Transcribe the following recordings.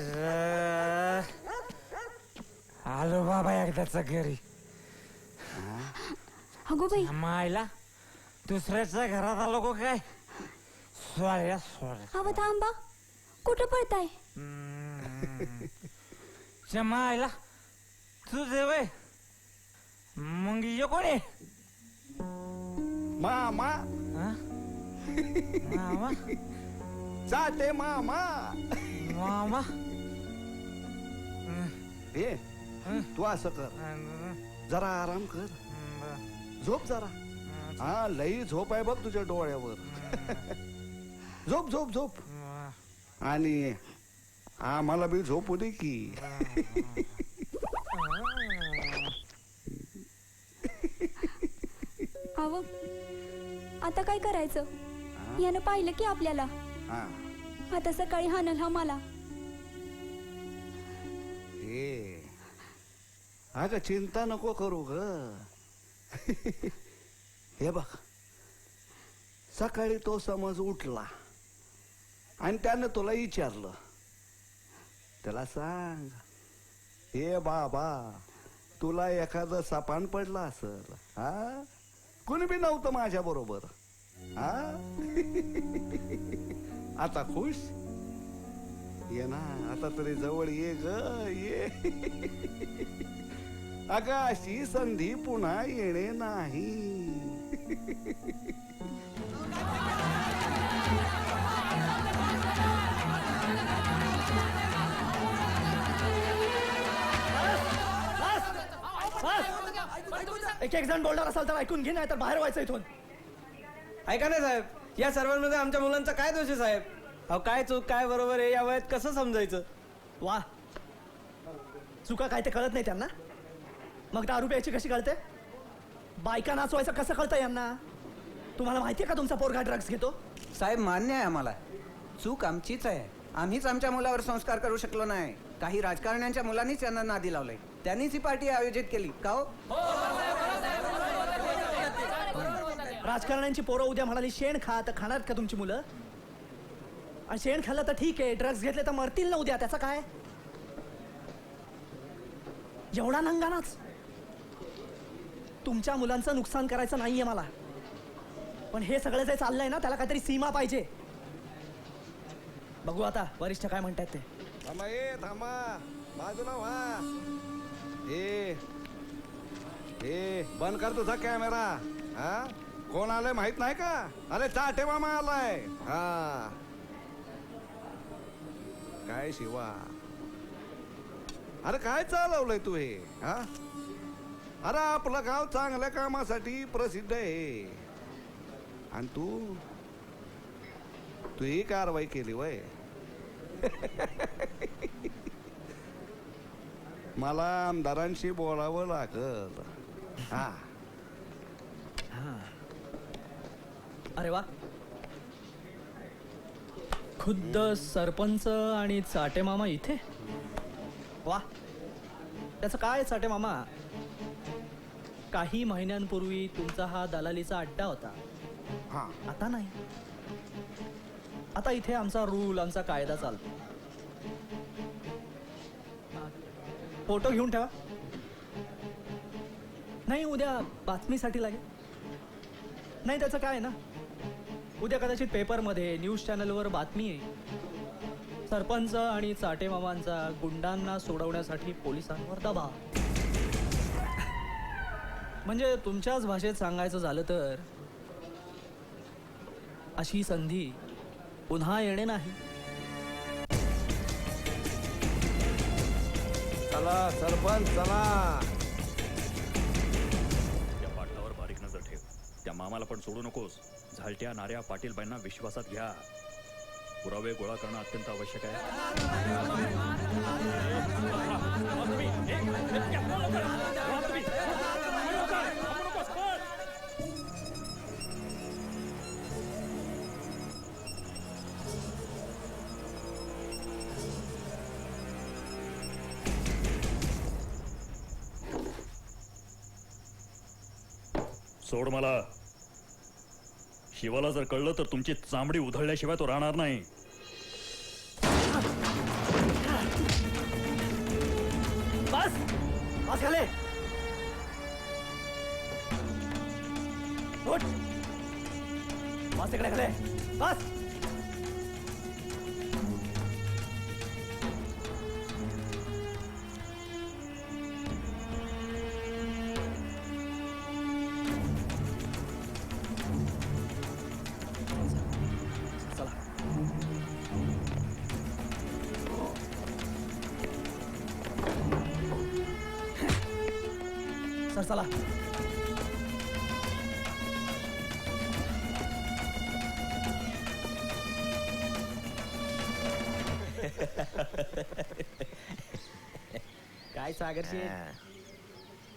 अरे आलो बाबा एकदाच घरी अगो बाई मायला दुसऱ्याच्या घरात आलो गो काय सोळ्या सोळ्या अव थांबा कुठं पळताय मायला तुझे वय मग ये कोणी मामा हा? मामा जाते मामा मामा ए तू असं कर. जरा आराम कर. झोप जरा. हा लई झोप आहे बघ तुझ्या डोळ्यावर. झोप झोप झोप. आणि आम्हाला बी झोप दे की. अव आता काय करायचं? यानं पाहिलं की आपल्याला. हा. आता सकाळी हाणल हा मला. ते अगं चिंता नको करू ग. हे बघ सकाळी तो समज उठला आणि त्यानं तुला विचारलं. त्याला सांग हे बाबा तुला एखादं सापान पडला असल हा? कोणी बी नव्हतं माझ्या बरोबर हा? आता खुश? ये ना आता तरी जवळ ये ग ये. अगं अशी संधी पुन्हा येणे नाही. एक एक जण बोलणार असाल तर ऐकून घे नाही तर बाहेर व्हायचं इथून. ऐका ना साहेब या सर्वांमध्ये आमच्या मुलांचा काय दोष आहे साहेब? अहो काय चूक काय बरोबर आहे? या वयात कसं समजायचं? वा. चुका काय ते कळत नाही त्यांना? मग दारू प्यायची कशी कळते? बायका नाचवायचं कसं कळतं यांना? तुम्हाला माहितीये का तुमचा पोरगा ड्रग्स घेतो? साहेब मान्य आहे आम्हाला. चूक आमचीच आहे. आम्हीच आमच्या मुलावर संस्कार करू शकलो नाही. काही राजकारण्यांच्या मुलांनीच यांना नादी लावलंय. त्यांनीच ही पार्टी आयोजित केली. का हो? राजकारण्यांची पोरं उद्या म्हणाली शेण खा तर खाणार का तुमची मुलं? आणि शेण खाल्लं तर ठीक आहे. ड्रग्ज घेतले तर मरतील ना उद्या. त्याचं काय? एवढा नंगानाच. तुमच्या मुलांचं नुकसान करायचं नाहीये मला. पण हे सगळं जे चाललंय ना त्याला काहीतरी सीमा पाहिजे. बघू आता वरिष्ठ काय म्हणतात ते. थांबा ए थांबा. बाजूला व्हा. ए ए बंद कर तुझा कॅमेरा. हा? कोण आलंय माहीत नाही का? अरे चाटे मामा आलाय. हा. काय शिवा? अरे काय चालवलंय तू हे हा? अरे आपलं गाव चांगल्या कामासाठी प्रसिद्ध आहे. आणि तू? तू ही कारवाई केली वय. मला आमदारांशी बोलावं लागल. हा. अरे वा. खुद्द सरपंच आणि चाटे मामा इथे? वा. त्याचं काय चाटे मामा? काही महिन्यांपूर्वी तुमचा हा दलालीचा अड्डा होता. हा. आता नाही. आता इथे आमचा रूल आमचा कायदा चालतो. फोटो घेऊन ठेवा. नाही उद्या बातमीसाठी लागेल. नाही त्याचं काय आहे ना? उद्या कदाचित पेपरमध्ये न्यूज चॅनलवर बातमी आहे सरपंच आणि चाटे मामांचा गुंडांना सोडवण्यासाठी पोलिसांवर दबाव. म्हणजे तुमच्याच भाषेत सांगायचं झालं तर अशी संधी पुन्हा येणे नाही. चला सरपंच चला. त्या पाटलावर बारीक नजर ठेव. त्या मामाला पण सोडू नकोस. झालट्या नाऱ्या पाटीलबाईंना विश्वासात घ्या. पुरावे गोळा करणं अत्यंत आवश्यक आहे. सोड मला. शिवाला जर कळलं तर तुमची चांबडी उधळल्याशिवाय तो राहणार नाही. बस! बस खाले! उठ! बस इकडे बस! चला. काय सागर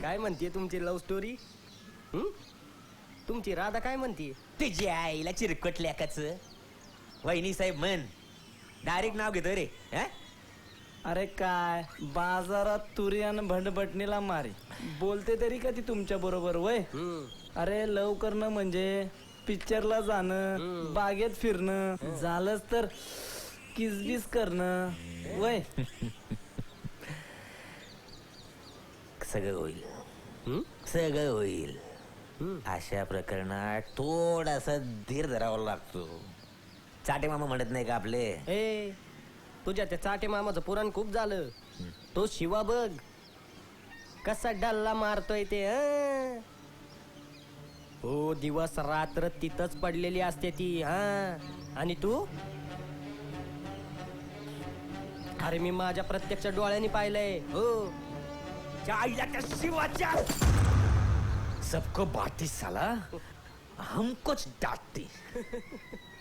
काय म्हणते तुमची लव्ह स्टोरी तुमची राधा काय म्हणते तुझ्या आईला चिरकटल्या काच वहिनी साहेब म्हण डायरेक्ट नाव घेतो रे हा? अरे काय? बाजारात तुरी आणि भंडभटणीला मारे. बोलते तरी का ती तुमच्या बरोबर वय? अरे लव करणं म्हणजे पिक्चरला जाणं बागेत फिरणं झालंच तर किसबिस करणं वय? सगळं होईल. सगळं होईल. अशा प्रकरणात थोडासा धीर धरावा लागतो. चाटे मामा म्हणत नाही का आपले? ए तुझ्या त्या चाटे मामाचं पुराण खूप झालं. तो शिवा बघ. कसा डल्ला मारतोय ते हं? हो दिवस रात्र तिथंच पडलेली असते ती हा? आणि तू? अरे मी माझ्या प्रत्यक्ष डोळ्यांनी पाहिलंय. हो. त्या आईला त्या शिवाच्या! सबको बाती साला हमकोच डांटती.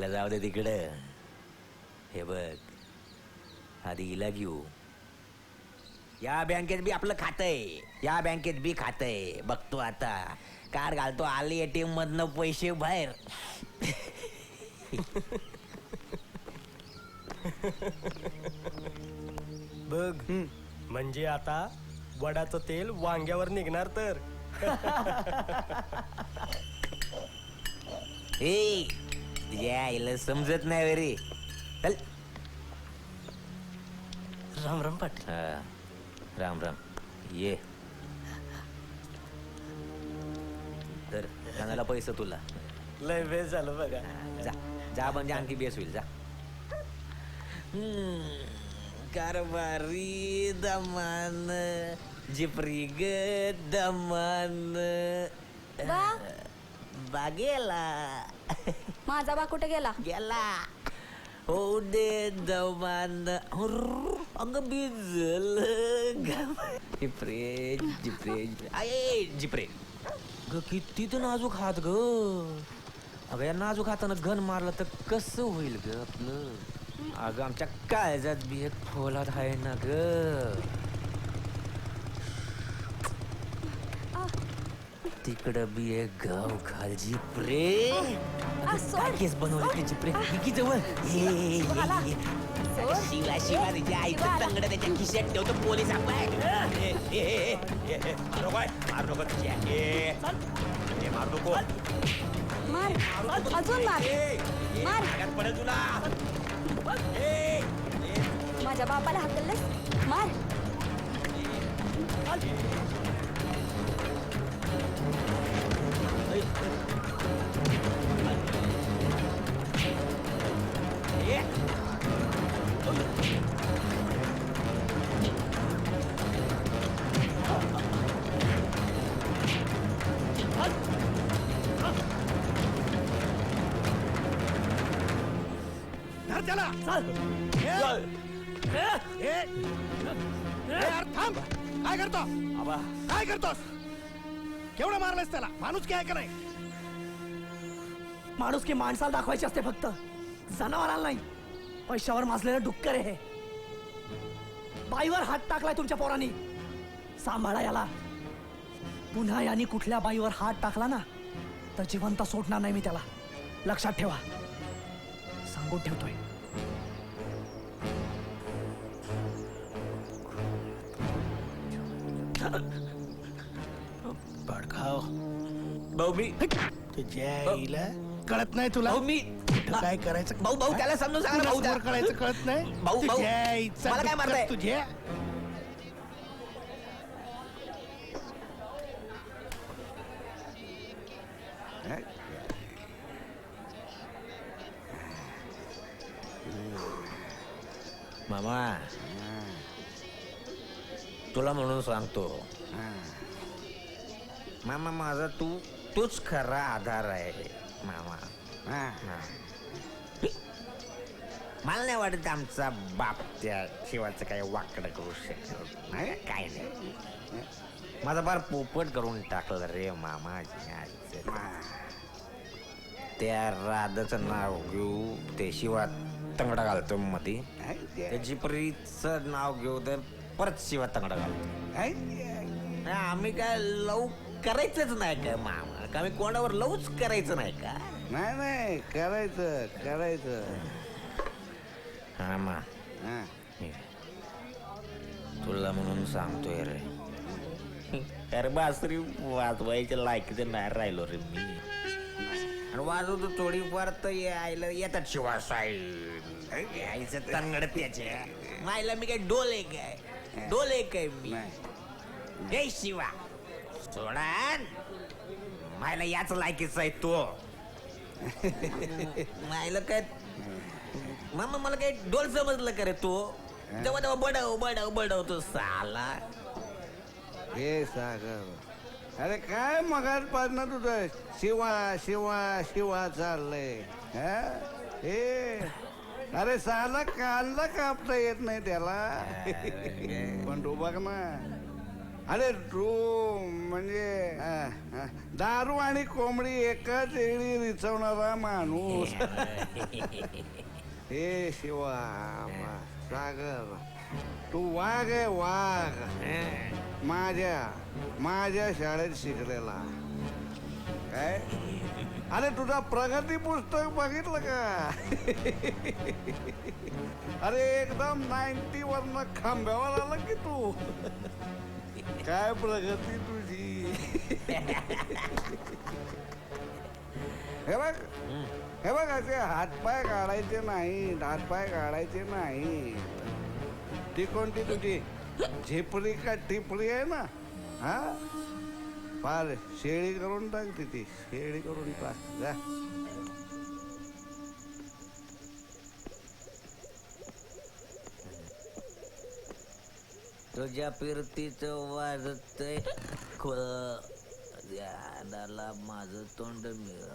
तिला जाऊ दे तिकडं. हे बघ. आधी हिला घेऊ. या बँकेत बी आपलं खातं आहे या बँकेत बी खातं आहे बघतो आता. कार घालतो. आली एटीएम मधनं पैसे बाहेर. बघ. म्हणजे आता वडाचं तेल वांग्यावर निघणार तर. ए तुझ्या आईला समजत नाही रे चल. राम राम पाटील. हा, राम राम. ये. तर कानाला पैसे तुला. लय वेळ झालं बघा. जा. जा म्हणजे आणखी बेस होईल जा. हम्म, कारभारी दमान जिपरी ग दमान. बागेला. माझा बा कुठे गेला? गेला. हो दे दमान अंग भिजल. जिप्रे जिप्रे आये जिप्रे ग किती तर नाजूक हात ग. अगं या नाजूक हातानं घन मारलं तर कसं होईल ग आपलं? अगं आमच्या काळजात बी एक फोलात आहे ना ग. तिकडं बी एक गाव आ, सोड. काय केस बनवली त्याची प्रेम की जवळ ये, ये, ये, ये. सोड. शिवा शिवा तिच्या आईचं. तंगड त्याच्या खिशात ठेवतो पोलीस आपण मारू काय मारू नको तिच्या ए, ए, मारू नको मार अजून मार ए, ए, मार. मागात पडेल तुला ए, ए, माझ्या बापाला हकललंस मार थांब काय करतो काय करतोस केवढं मारलंस त्याला माणूस काय का नाही माणूस की माणसाला दाखवायची असते फक्त. जनावरांना नाही. पैशावर माजलेलं डुक्कर आहे हे. बाईवर हात टाकलाय तुमच्या पोरांनी. सांभाळा याला. पुन्हा यांनी कुठल्या बाईवर हात टाकला ना तर जिवंत सोडणार नाही मी त्याला. लक्षात ठेवा. सांगून ठेवतोय. भाऊ मी तुझ्या आईला कळत नाही तुला? भाऊ मी कुठं काय करायचं? भाऊ भाऊ त्याला समजून सांगा ना, भाऊ तुला त्या- समोर कळायचं कळत नाही? भाऊ, भाऊ, तुझ्या आईचा मला काय डुक्कर मारताय? तुझ्या मामा तुला म्हणून सांगतो. मामा माझा तू तूच खरा आधार आहे मामा. हा. मला नाही वाटत आमचा बाप त्या शिवाचं काही वाकडं करू शकत. नाही काय नाही. माझा फार पोपट करून टाकलं रे मामा. त्या राधाचं नाव घेऊ ते शिवा तंगडा घालतो मध्ये त्याची परीचं नाव घेऊ तर परत शिवा तंगडा घालतो. नाही, आम्ही काय लव करायचंच नाही का मामा? का? आम्ही कोणावर लवच करायचं नाही का? नाही नाही करायचं करायचं. हा. मा हा. तुला म्हणून सांगतोय रे. अरे बासरी वाजवायच्या लायकीचं नाही राहिलो रे मी. आणि वाजवतो थोडीफार तर यायला येतात शिवा यायचं तंगड त्याच्या मायला मी काय डोले काय डोले काय मी. हे शिवा. सोडा. मायला याच लायकीचा आहे तो. मायला काय मामा मला काय डोल समजलं का रे तू? तेव्हा तेव्हा बडव बडव बडव तो साला. हे सागर. अरे काय मगाच पासन तुझं? शिवा शिवा शिवा चाललंय. हा? हे. अरे साला कांदा कापता येत नाही त्याला. पण तू बघ ना. अरे तू म्हणजे हा, हा. दारू आणि कोंबडी एकाच वेळी रिचवणारा माणूस. हे शिवा वा, सागर तू वाघ आहे वाघ. माझ्या माझ्या शाळेत शिकलेला. काय? अरे तुझा प्रगती पुस्तक बघितलं का? अरे एकदम नाईन्टी वरनं खांब्यावर आला की तू. काय प्रगती तुझी? हे बघ हे बघ असे हातपाय काढायचे नाही हातपाय काढायचे नाही. ती कोणती तुझी? झेपरी का टिपरी आहे ना? हा? फार शेळी करून टाक तिथे शेळी करून टाक. जा. तुझ्या फिरतीचं वाजतय. खोळ झाडाला माझं तोंड मिळ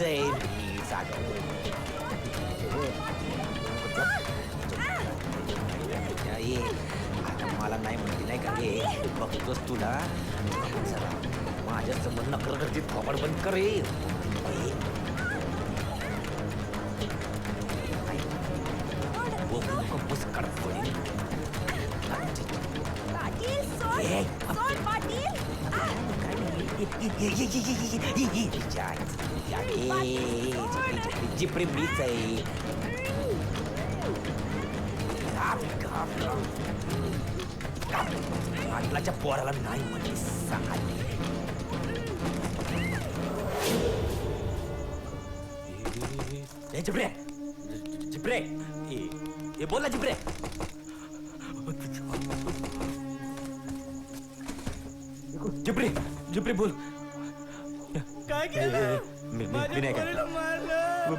एवढे पुढे आता मला नाही म्हणते नाही का हे बघतोच तुला जरा माझ्यासमोर नकर करते थोबड बंद करे कंपोज कडक иди, मीच आहे आटलाच्या पोराला नाही म्हणजे सांगायला ए, जिपरे जिपरे ए, हे बोल ना जिप्रे जिप्रे जिप्रे बोल काय केलं मी- मी- माझ्या मी नाही काय. मारलं